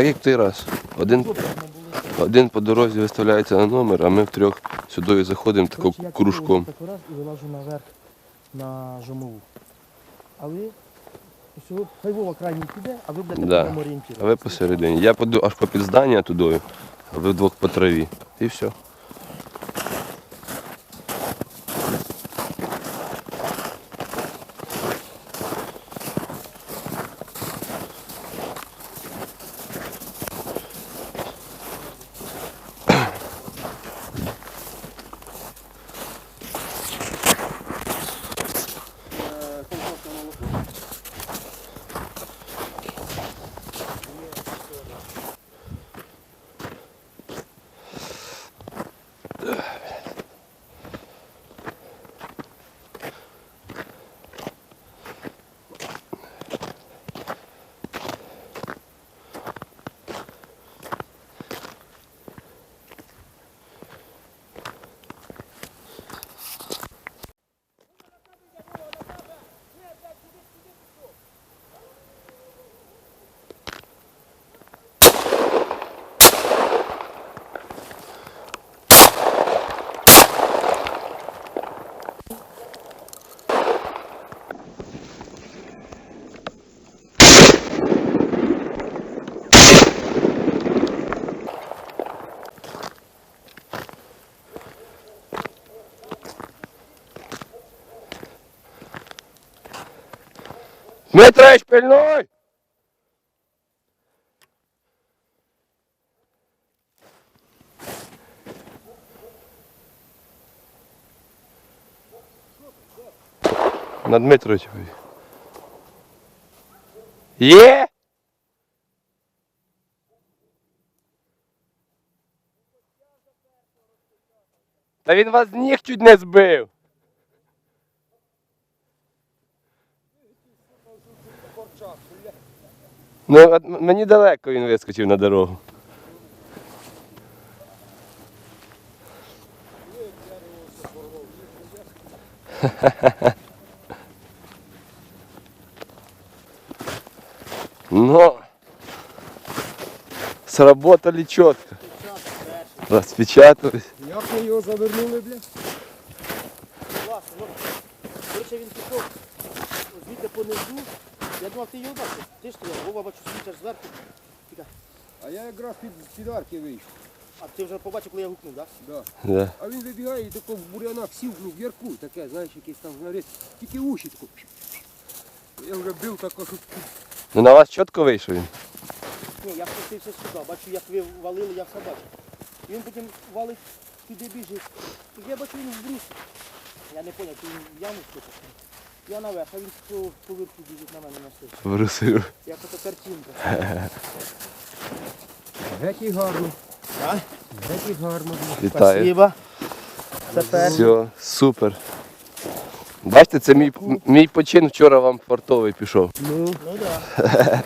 Так як той раз. Один, один по дорозі виставляється на номер, а ми втрьох сюди заходимо тако Коротше, я кружком. таку раз і вилажу наверх на жомову. А ви усього, хай Вова крайній піде, а ви будете Да. там А орієнтувати. ви посередині. Я піду аж по під здання туди, а ви вдвох по траві. І все. Дмитрич, пильнуй! На Дмитровичеві. Є? Та він вас з ніг чуть не збив. Ну, от мені далеко він вискочив на дорогу. Но сработали четко. Распечатались. Як ми його завернули, бля? Класно, от. Коротше, він пішов звідти понизу. Я думав, ти його бачиш. Ти ж стояв, Вова бачу, світиш зверху. А я якраз під, під арки вийшов. А ти вже побачив, коли я гукнув, так? Да. Да. А він вибігає і тако в бурянах сів, ну в ярку таке, знаєш, якийсь там знаєш, тільки уші тако. Я вже бив тако, що Ну на вас чітко вийшов він. Ні, я спустився сюди, бачу, як ви валили, я все бачу. І він потім валить туди біжить. І я бачу, він в брус. Я не зрозумів, він в яму скопав. Я наверх, а він по поверху біжить на мене на все. Вирусив. Як ото картинка. геть і гарно. А? Геть і гарно. Вітаю. Спасибо. Тепер. Все, супер. Бачите, це мій, мій почин вчора вам фартовий пішов. Ну, Ну так. Да.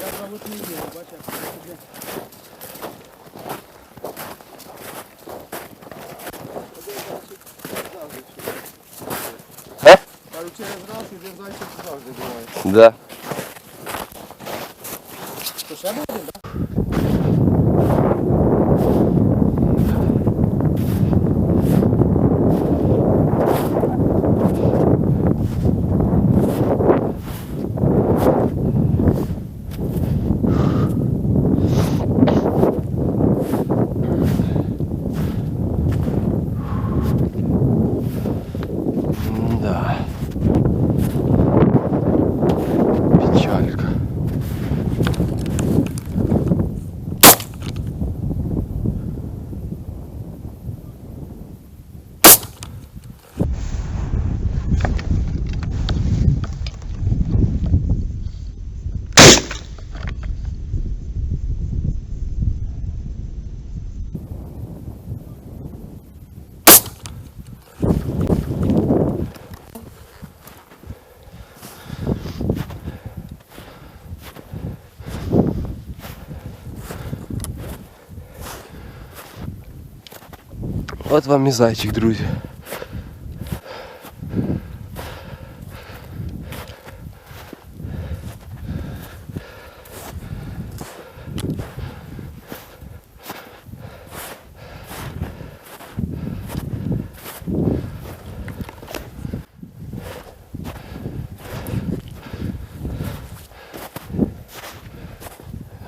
Я зовут не їду, бачиш, як це буде. кажу, через раз і вже знаєш, що завжди буває. Да. От вам і зайчик, друзі.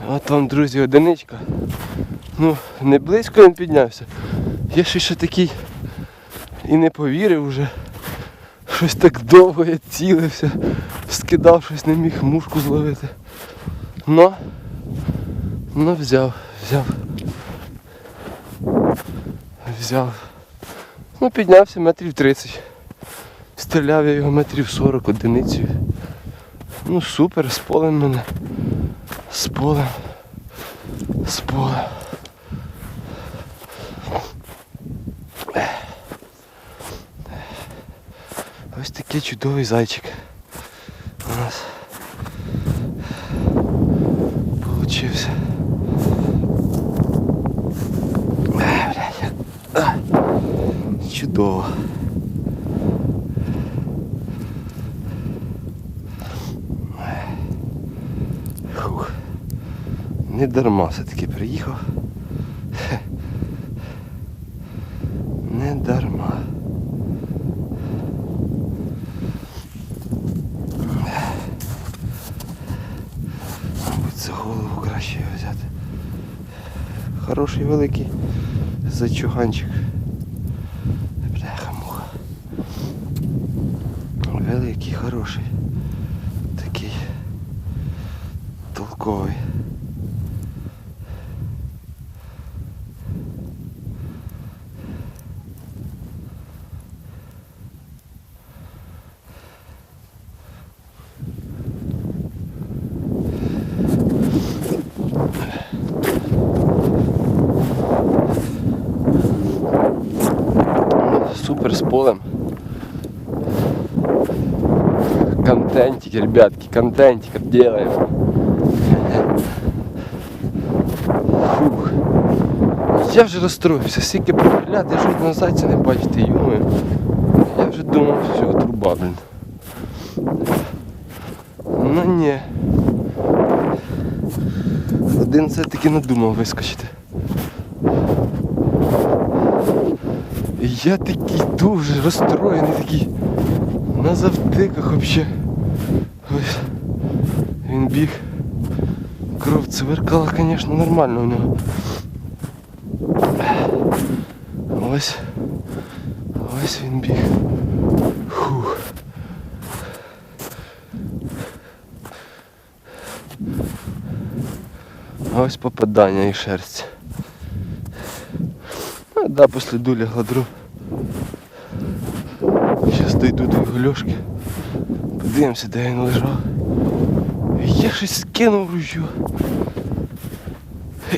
От вам, друзі, одиничка. Ну, не близько він піднявся. Я ще ще такий і не повірив вже. Щось так довго я цілився, скидав щось, не міг мушку зловити. Но, ну взяв, взяв. Взяв. Ну, піднявся метрів 30. Стріляв я його метрів 40 одиницею. Ну супер, з полем мене. З полем. З полем. Ось такий чудовий зайчик. У нас получився. Блядь. Чудово. Фух. Не дарма все-таки приїхав. Не дарма. Хороший великий зачуганчик. Бляха муха. Великий, хороший. Такий толковий. Супер с полем. Контентик, ребятки, контентик делаем. Фух. Я вже розстроївся, стільки прогляд, я жодного зайця не бачите, юмою. Я вже думав, що труба, блін. Ну ні. Один все-таки надумав вискочити. І я такий дуже розстроєний, такий на завтиках взагалі. Ось він біг. Кров цвиркала, звісно, нормально у нього. Ось. Ось він біг. Фух. А ось попадання і шерсть. А, да, по сліду лягла дров. Дойду до його льошки. Подивимося, де він лежав. Я щось скинув ружьо.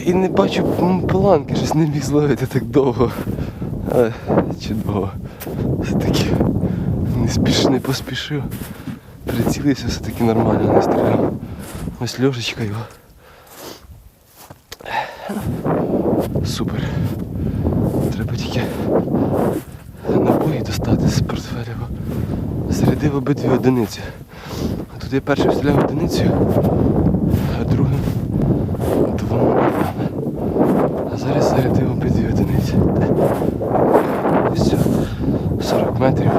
І не бачу планки, щось не міг зловити так довго. Але чудово. Все-таки не спіш, не поспішив. Прицілився все-таки нормально, не стріляв. Ось льошечка його. Супер. Треба тільки набої достати з портфеля, бо зарядив обидві одиниці. А тут я першим стріляв одиницю, а другим двома набоями. А зараз зарядив обидві одиниці. Все. 40 метрів.